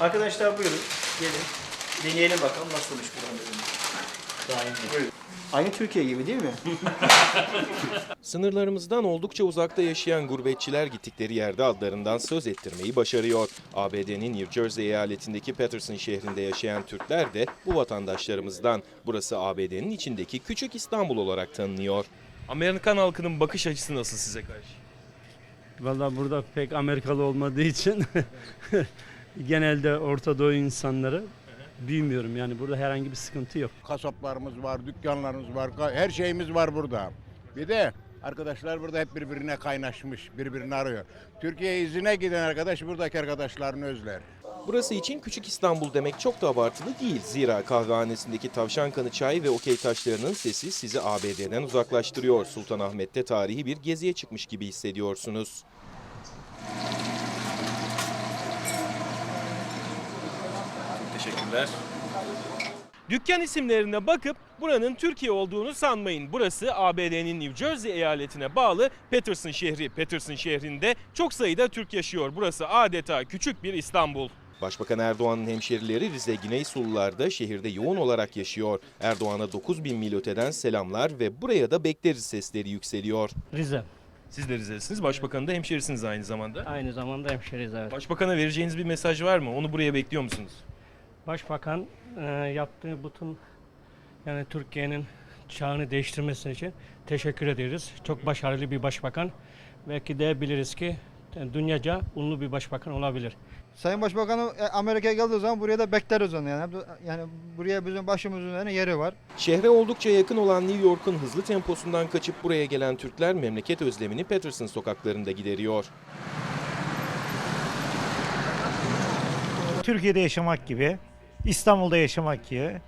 Arkadaşlar buyurun. Gelin. Deneyelim bakalım nasılmış buranın ürünü. Buyurun. Aynı Türkiye gibi değil mi? Sınırlarımızdan oldukça uzakta yaşayan gurbetçiler gittikleri yerde adlarından söz ettirmeyi başarıyor. ABD'nin New Jersey eyaletindeki Patterson şehrinde yaşayan Türkler de bu vatandaşlarımızdan. Burası ABD'nin içindeki küçük İstanbul olarak tanınıyor. Amerikan halkının bakış açısı nasıl size karşı? Valla burada pek Amerikalı olmadığı için genelde Orta Doğu insanları bilmiyorum yani burada herhangi bir sıkıntı yok. kasaplarımız var, dükkanlarımız var, her şeyimiz var burada. Bir de arkadaşlar burada hep birbirine kaynaşmış, birbirini arıyor. Türkiye izine giden arkadaş buradaki arkadaşlarını özler. Burası için küçük İstanbul demek çok da abartılı değil. Zira kahvehanesindeki tavşan kanı çay ve okey taşlarının sesi sizi ABD'den uzaklaştırıyor. Sultanahmet'te tarihi bir geziye çıkmış gibi hissediyorsunuz. Teşekkürler. Dükkan isimlerine bakıp buranın Türkiye olduğunu sanmayın. Burası ABD'nin New Jersey eyaletine bağlı Patterson şehri. Patterson şehrinde çok sayıda Türk yaşıyor. Burası adeta küçük bir İstanbul. Başbakan Erdoğan'ın hemşerileri Rize Güney Sulular da şehirde yoğun olarak yaşıyor. Erdoğan'a 9000 mil öteden selamlar ve buraya da bekleriz sesleri yükseliyor. Rize. Siz de Rize'lisiniz. Başbakanın da hemşerisiniz aynı zamanda. Aynı zamanda hemşeriyiz evet. Başbakan'a vereceğiniz bir mesaj var mı? Onu buraya bekliyor musunuz? Başbakan e, yaptığı bütün yani Türkiye'nin çağını değiştirmesi için teşekkür ederiz. Çok başarılı bir başbakan. Belki de biliriz ki e, dünyaca ünlü bir başbakan olabilir. Sayın Başbakanı e, Amerika'ya geldiği zaman buraya da bekleriz onu yani. Yani buraya bizim başımızın üzerine yeri var. Şehre oldukça yakın olan New York'un hızlı temposundan kaçıp buraya gelen Türkler memleket özlemini Patterson sokaklarında gideriyor. Türkiye'de yaşamak gibi, İstanbul'da yaşamak gibi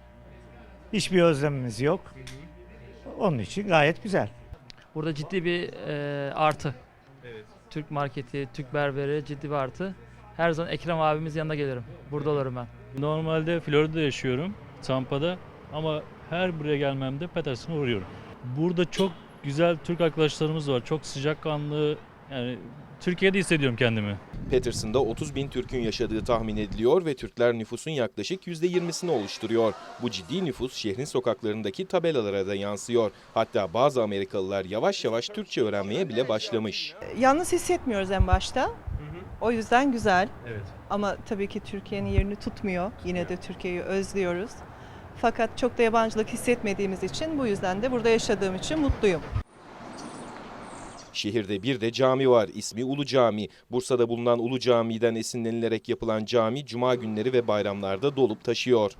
hiçbir özlemimiz yok. Onun için gayet güzel. Burada ciddi bir e, artı. Türk marketi, Türk berberi ciddi bir artı. Her zaman Ekrem abimiz yanına gelirim. Burada olurum ben. Normalde Florida'da yaşıyorum, Tampa'da ama her buraya gelmemde Patterson'a uğruyorum. Burada çok güzel Türk arkadaşlarımız var. Çok sıcakkanlı, yani Türkiye'de hissediyorum kendimi. Patterson'da 30 bin Türk'ün yaşadığı tahmin ediliyor ve Türkler nüfusun yaklaşık %20'sini oluşturuyor. Bu ciddi nüfus şehrin sokaklarındaki tabelalara da yansıyor. Hatta bazı Amerikalılar yavaş yavaş Türkçe öğrenmeye bile başlamış. Yalnız hissetmiyoruz en başta. O yüzden güzel. Evet. Ama tabii ki Türkiye'nin yerini tutmuyor. Yine de Türkiye'yi özlüyoruz. Fakat çok da yabancılık hissetmediğimiz için bu yüzden de burada yaşadığım için mutluyum. Şehirde bir de cami var. İsmi Ulu Cami. Bursa'da bulunan Ulu Cami'den esinlenilerek yapılan cami cuma günleri ve bayramlarda dolup taşıyor.